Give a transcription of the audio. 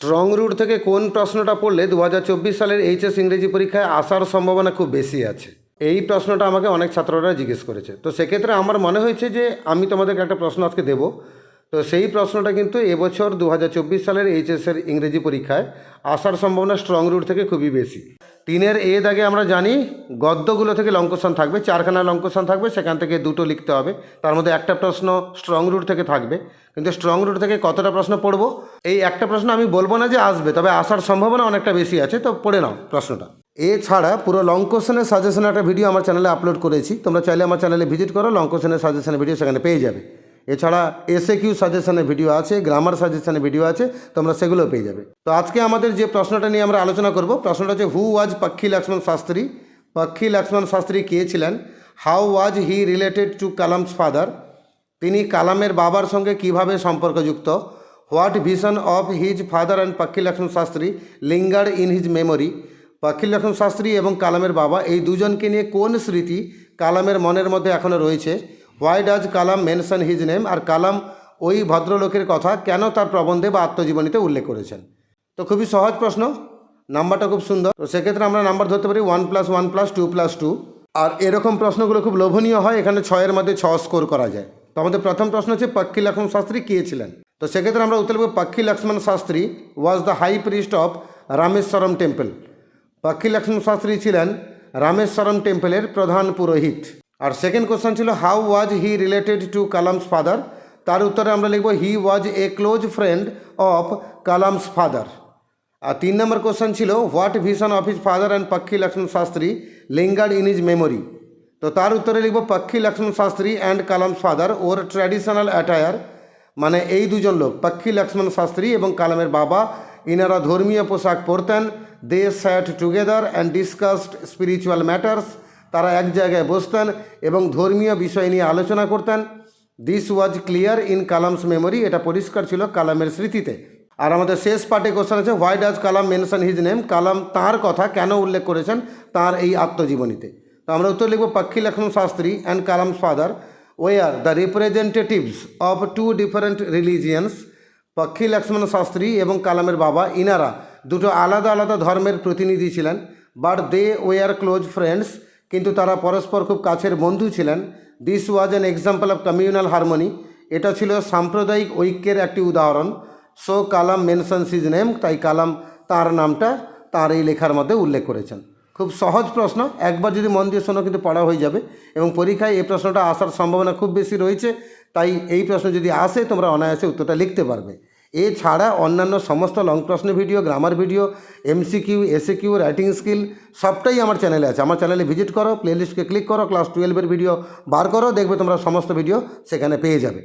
Strong root থেকে কোন প্রশ্নটা পড়লে দু হাজার চব্বিশ সালের এইচএস ইংরেজি পরীক্ষায় আসার সম্ভাবনা খুব বেশি আছে? এই প্রশ্নটা আমাকে অনেক ছাত্ররা জিজ্ঞেস করেছে। তো সেক্ষেত্রে আমার মনে হয়েছে যে আমি তোমাদেরকে একটা প্রশ্ন আজকে দেবো। তো সেই প্রশ্নটা কিন্তু এবছর দু হাজার চব্বিশ সালের এইচএসের ইংরেজি পরীক্ষায় আসার সম্ভাবনা স্ট্রং রুট থেকে খুবই বেশি। তিনের এ দাগে আমরা জানি গদ্যগুলো থেকে লঙ্কসান থাকবে, চারখানা লঙ্কসান থাকবে, সেখান থেকে দুটো লিখতে হবে। তার মধ্যে একটা প্রশ্ন স্ট্রং রুট থেকে থাকবে। কিন্তু স্ট্রং রুট থেকে কতটা প্রশ্ন পড়ব? এই একটা প্রশ্ন আমি বলব না যে আসবে, তবে আসার সম্ভাবনা অনেকটা বেশি আছে, তো পড়ে নাও প্রশ্নটা। এছাড়া পুরো লং কোশ্চেনের সাজেশনের একটা ভিডিও আমার চ্যানেলে আপলোড করেছি, তোমরা চাইলে আমার চ্যানেলে ভিজিট করো লং কোশ্চেনের সাজেশনের ভিডিও সেখানে পেয়ে যাবে। এছাড়া এসএ কিউ সাজেশনের ভিডিও আছে গ্রামার সাজেশনের ভিডিও আছে, তোমরা সেগুলো পেয়ে যাবে। তো আজকে আমাদের যে প্রশ্নটা নিয়ে আমরা আলোচনা করব, প্রশ্নটা হচ্ছে হু ওয়াজ পক্ষী লক্ষ্মণ শাস্ত্রী? পক্ষী লক্ষ্মণ শাস্ত্রী কে ছিলেন? How was he related to Kalam's father তিনি কালামের বাবার সঙ্গে কীভাবে সম্পর্কযুক্ত? What vision of his father and Pakshi Lakshmana Sastry linger in his memory Pakshi Lakshmana Sastry এবং কালামের বাবা এই দুজনকে নিয়ে কোন স্মৃতি কালামের মনের মধ্যে এখনও রয়েছে? Why does Kalam mention his name আর কালাম ওই ভদ্রলোকের কথা কেন তার প্রবন্ধে বা আত্মজীবনীতে উল্লেখ করেছেন? তো খুবই সহজ প্রশ্ন। নাম্বারটা খুব সুন্দর। তো সেক্ষেত্রে আমরা নাম্বার ধরতে পারি one plus one plus two plus two আর এরকম প্রশ্নগুলো খুব লোভনীয় হয়, এখানে ছয়ের মধ্যে ছ স্কোর করা যায়। তো আমাদের প্রথম প্রশ্ন হচ্ছে, পক্ষী লক্ষ্মণ শাস্ত্রী কে ছিলেন? তো সেক্ষেত্রে আমরা উত্তর লিখব Pakshi Lakshmana Sastry was the high priest of Rameswaram temple Pakshi Lakshmana Sastry ছিলেন রামেশ্বরম টেম্পলের প্রধান পুরোহিত। আর সেকেন্ড কোশ্চেন ছিল how was he related to Kalam's father তার উত্তরে আমরা লিখব he was a close friend of Kalam's father আর তিন নম্বর কোশ্চেন ছিল what vision of his father and Pakshi Lakshmana Sastry lingered in is memory তো তার উত্তরে লিখব Pakshi Lakshmana Sastry and Kalam's father wore traditional attire মানে এই দুজন লোক পক্ষী লক্ষ্মণ শাস্ত্রী এবং কালামের বাবা, ইনারা ধর্মীয় পোশাক পরতেন they sat together and discussed spiritual matters তারা এক জায়গায় বসতেন এবং ধর্মীয় বিষয় নিয়ে আলোচনা করতেন। This was clear in Kalam's memory এটা পরিষ্কার ছিল কালামের স্মৃতিতে। আর আমাদের শেষ পার্টে কোশ্চেন আছে why does Kalam mention his name Kalam তাঁর কথা কেন উল্লেখ করেছেন তার এই আত্মজীবনীতে। তো আমরা উত্তর লিখব, Pakshi Lakshmana Sastry and Kalam's father were the representatives of two different religions Pakshi Lakshmana Sastry এবং কালামের বাবা ইনারা দুটো আলাদা আলাদা ধর্মের প্রতিনিধি ছিলেন but they were close friends কিন্তু তারা পরস্পর খুব কাছের বন্ধু ছিলেন। This was an example of communal harmony এটা ছিল সাম্প্রদায়িক ঐক্যের একটি উদাহরণ। So Kalam mention his name তাই কালাম তার নামটা তার এই লেখার মধ্যে উল্লেখ করেছেন। খুব সহজ প্রশ্ন, একবার যদি মন দিয়ে শোনো কিন্তু পড়া হয়ে যাবে এবং পরীক্ষায় এই প্রশ্নটা আসার সম্ভাবনা খুব বেশি রয়েছে, তাই এই প্রশ্ন যদি আসে তোমরা অনায়াসে উত্তরটা লিখতে পারবে। এছাড়া অন্যান্য সমস্ত লং প্রশ্ন video grammar video MCQ S A Q writing skill সবটাই আমার চ্যানেলে আছে। আমার চ্যানেলে ভিজিট করো প্লেলিস্টকে ক্লিক করো ক্লাস টুয়েলভের ভিডিও বার করো, দেখবে তোমরা সমস্ত ভিডিও সেখানে পেয়ে যাবে।